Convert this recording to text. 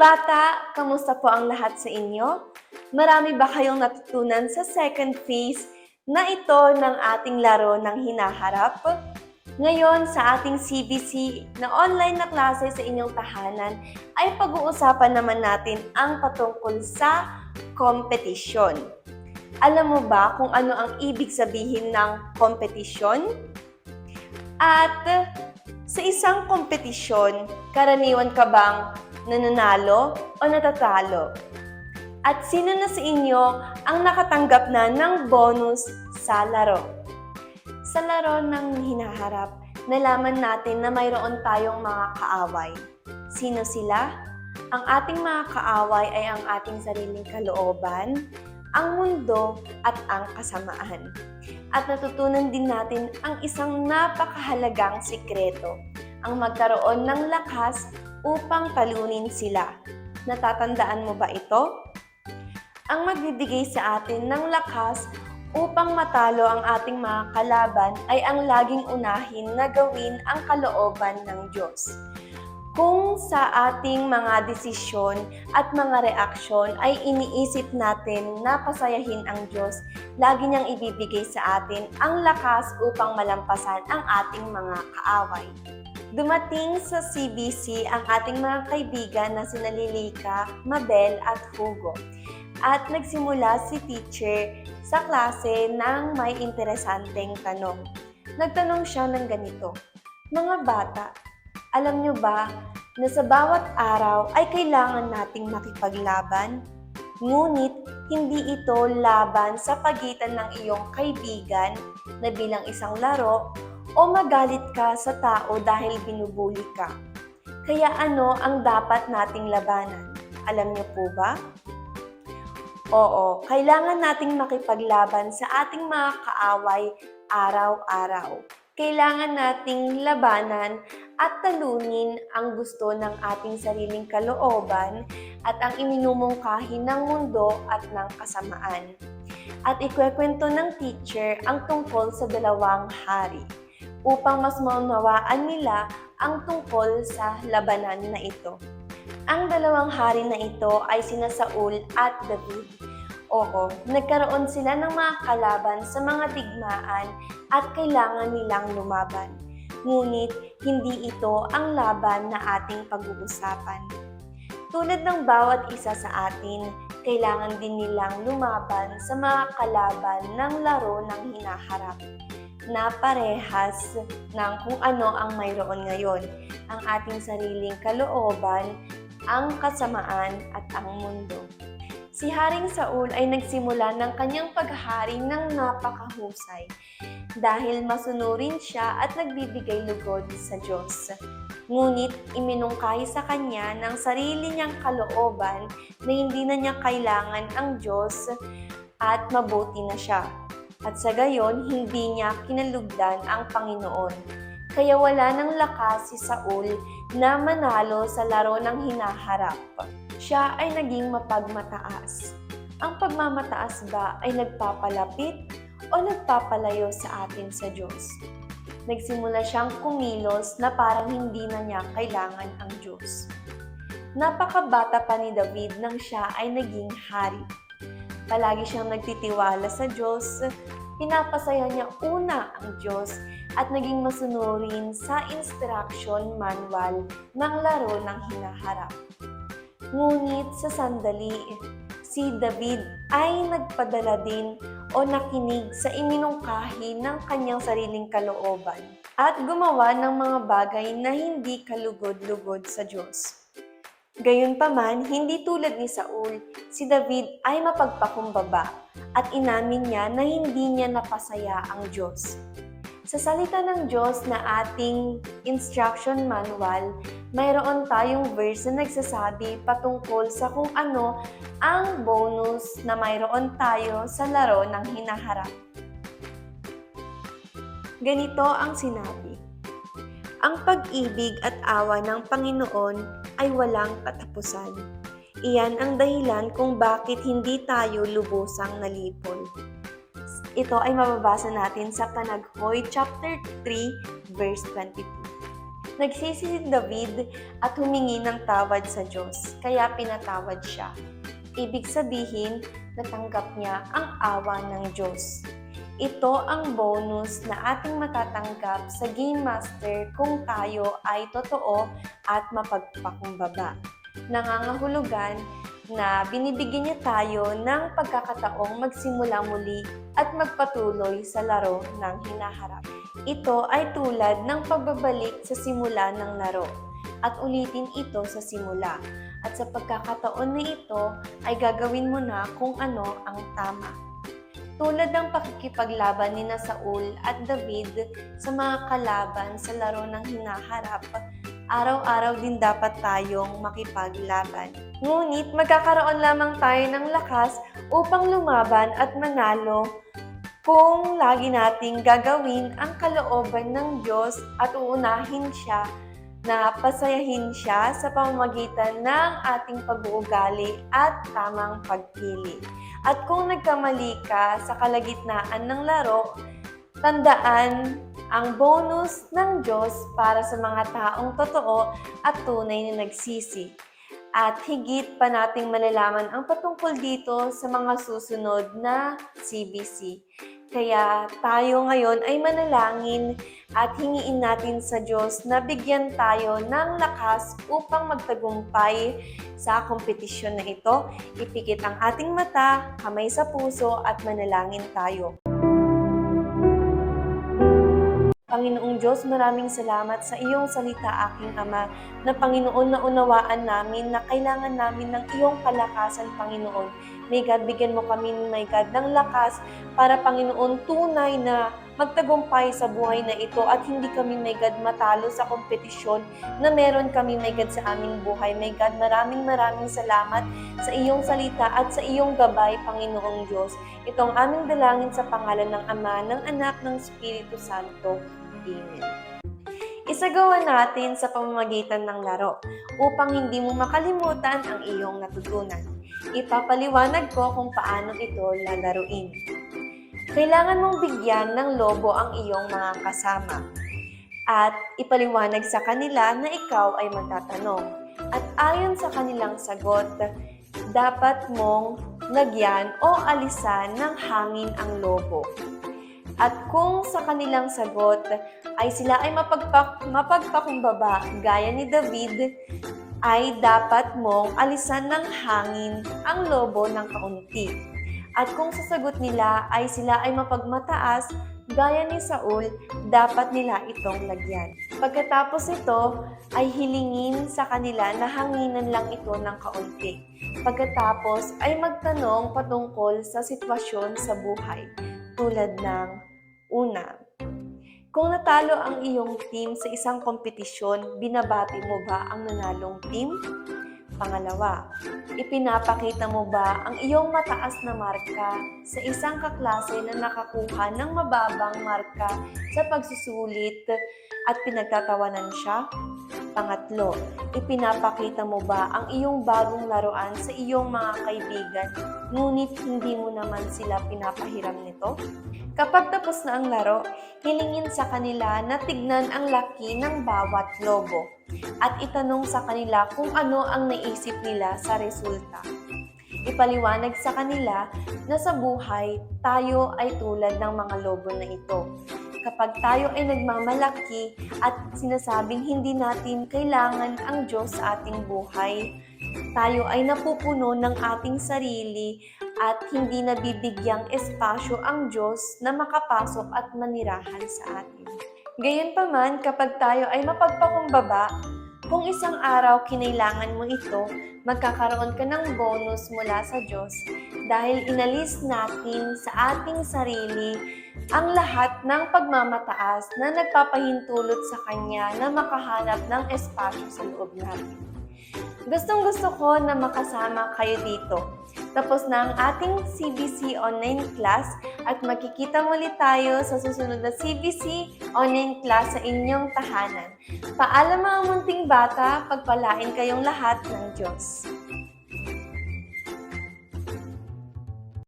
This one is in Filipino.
bata, kamusta po ang lahat sa inyo? Marami ba kayong natutunan sa second phase na ito ng ating laro ng hinaharap? Ngayon, sa ating CBC na online na klase sa inyong tahanan, ay pag-uusapan naman natin ang patungkol sa kompetisyon. Alam mo ba kung ano ang ibig sabihin ng kompetisyon? At sa isang kompetisyon, karaniwan ka bang nananalo o natatalo? At sino na sa inyo ang nakatanggap na ng bonus sa laro? Sa laro ng hinaharap, nalaman natin na mayroon tayong mga kaaway. Sino sila? Ang ating mga kaaway ay ang ating sariling kalooban, ang mundo at ang kasamaan. At natutunan din natin ang isang napakahalagang sikreto, ang magkaroon ng lakas upang talunin sila. Natatandaan mo ba ito? Ang magbibigay sa atin ng lakas upang matalo ang ating mga kalaban ay ang laging unahin na gawin ang kalooban ng Diyos. Kung sa ating mga desisyon at mga reaksyon ay iniisip natin na pasayahin ang Diyos, lagi niyang ibibigay sa atin ang lakas upang malampasan ang ating mga kaaway. Dumating sa CBC ang ating mga kaibigan na sina Lilika, Mabel at Hugo. At nagsimula si teacher sa klase ng may interesanteng tanong. Nagtanong siya ng ganito, Mga bata, alam nyo ba na sa bawat araw ay kailangan nating makipaglaban? Ngunit hindi ito laban sa pagitan ng iyong kaibigan na bilang isang laro o magalit ka sa tao dahil binubuli ka. Kaya ano ang dapat nating labanan? Alam niyo po ba? Oo, kailangan nating makipaglaban sa ating mga kaaway araw-araw. Kailangan nating labanan at talunin ang gusto ng ating sariling kalooban at ang iminumungkahi ng mundo at ng kasamaan. At ikwekwento ng teacher ang tungkol sa dalawang hari upang mas maunawaan nila ang tungkol sa labanan na ito. Ang dalawang hari na ito ay sina Saul at David. Oo, nagkaroon sila ng mga kalaban sa mga digmaan at kailangan nilang lumaban. Ngunit hindi ito ang laban na ating pag-uusapan. Tulad ng bawat isa sa atin, kailangan din nilang lumaban sa mga kalaban ng laro ng hinaharap na parehas ng kung ano ang mayroon ngayon, ang ating sariling kalooban, ang kasamaan at ang mundo. Si Haring Saul ay nagsimula ng kanyang paghari ng napakahusay dahil masunurin siya at nagbibigay lugod sa Diyos. Ngunit iminungkahi sa kanya ng sarili niyang kalooban na hindi na niya kailangan ang Diyos at mabuti na siya. At sa gayon, hindi niya kinalugdan ang Panginoon. Kaya wala ng lakas si Saul na manalo sa laro ng hinaharap siya ay naging mapagmataas. Ang pagmamataas ba ay nagpapalapit o nagpapalayo sa atin sa Diyos? Nagsimula siyang kumilos na parang hindi na niya kailangan ang Diyos. Napakabata pa ni David nang siya ay naging hari. Palagi siyang nagtitiwala sa Diyos, pinapasaya niya una ang Diyos at naging masunurin sa instruction manual ng laro ng hinaharap. Ngunit sa sandali, si David ay nagpadala din o nakinig sa iminungkahi ng kanyang sariling kalooban at gumawa ng mga bagay na hindi kalugod-lugod sa Diyos. Gayunpaman, hindi tulad ni Saul, si David ay mapagpakumbaba at inamin niya na hindi niya napasaya ang Diyos. Sa salita ng Diyos na ating instruction manual, mayroon tayong verse na nagsasabi patungkol sa kung ano ang bonus na mayroon tayo sa laro ng hinaharap. Ganito ang sinabi. Ang pag-ibig at awa ng Panginoon ay walang katapusan. Iyan ang dahilan kung bakit hindi tayo lubusang nalipol. Ito ay mababasa natin sa Panaghoy chapter 3 verse 22. Nagsisi si David at humingi ng tawad sa Diyos, kaya pinatawad siya. Ibig sabihin, natanggap niya ang awa ng Diyos. Ito ang bonus na ating matatanggap sa Game Master kung tayo ay totoo at mapagpakumbaba. Nangangahulugan na binibigyan niya tayo ng pagkakataong magsimula muli at magpatuloy sa laro ng hinaharap. Ito ay tulad ng pagbabalik sa simula ng laro at ulitin ito sa simula. At sa pagkakataon na ito ay gagawin mo na kung ano ang tama. Tulad ng pakikipaglaban ni Saul at David sa mga kalaban sa laro ng hinaharap, araw-araw din dapat tayong makipaglaban. Ngunit magkakaroon lamang tayo ng lakas upang lumaban at manalo kung lagi nating gagawin ang kalooban ng Diyos at uunahin siya na pasayahin siya sa pamamagitan ng ating pag-uugali at tamang pagpili. At kung nagkamali ka sa kalagitnaan ng laro, tandaan ang bonus ng Diyos para sa mga taong totoo at tunay na nagsisi. At higit pa nating malalaman ang patungkol dito sa mga susunod na CBC. Kaya tayo ngayon ay manalangin at hingiin natin sa Diyos na bigyan tayo ng lakas upang magtagumpay sa kompetisyon na ito. Ipikit ang ating mata, kamay sa puso at manalangin tayo. Panginoong Diyos, maraming salamat sa iyong salita, aking Ama, na Panginoon na unawaan namin na kailangan namin ng iyong kalakasan, Panginoon. May God, bigyan mo kami, my God, ng lakas para, Panginoon, tunay na magtagumpay sa buhay na ito at hindi kami, my God, matalo sa kompetisyon na meron kami, my God, sa aming buhay. My God, maraming maraming salamat sa iyong salita at sa iyong gabay, Panginoong Diyos. Itong aming dalangin sa pangalan ng Ama, ng Anak, ng Espiritu Santo. Amen. Isagawa natin sa pamamagitan ng laro upang hindi mo makalimutan ang iyong natutunan. Ipapaliwanag ko kung paano ito lalaruin. Kailangan mong bigyan ng lobo ang iyong mga kasama at ipaliwanag sa kanila na ikaw ay magtatanong. At ayon sa kanilang sagot, dapat mong lagyan o alisan ng hangin ang lobo. At kung sa kanilang sagot ay sila ay mapagpak, mapagpakumbaba gaya ni David, ay dapat mong alisan ng hangin ang lobo ng kaunti. At kung sa sagot nila ay sila ay mapagmataas gaya ni Saul, dapat nila itong lagyan. Pagkatapos ito, ay hilingin sa kanila na hanginan lang ito ng kaunti. Pagkatapos ay magtanong patungkol sa sitwasyon sa buhay, tulad ng Una, kung natalo ang iyong team sa isang kompetisyon, binabati mo ba ang nanalong team? Pangalawa, ipinapakita mo ba ang iyong mataas na marka sa isang kaklase na nakakuha ng mababang marka sa pagsusulit at pinagtatawanan siya? Pangatlo, ipinapakita mo ba ang iyong bagong laruan sa iyong mga kaibigan, ngunit hindi mo naman sila pinapahiram nito? Kapag tapos na ang laro, hilingin sa kanila na tignan ang laki ng bawat lobo at itanong sa kanila kung ano ang naisip nila sa resulta. Ipaliwanag sa kanila na sa buhay, tayo ay tulad ng mga lobo na ito. Kapag tayo ay nagmamalaki at sinasabing hindi natin kailangan ang Diyos sa ating buhay, tayo ay napupuno ng ating sarili at hindi nabibigyang espasyo ang Diyos na makapasok at manirahan sa atin. Gayunpaman, kapag tayo ay mapagpakumbaba, kung isang araw kinailangan mo ito, magkakaroon ka ng bonus mula sa Diyos dahil inalis natin sa ating sarili ang lahat ng pagmamataas na nagpapahintulot sa Kanya na makahanap ng espasyo sa loob natin. Gustong gusto ko na makasama kayo dito. Tapos na ang ating CBC online class at makikita muli tayo sa susunod na CBC online class sa inyong tahanan. Paalam mga munting bata, pagpalain kayong lahat ng Diyos.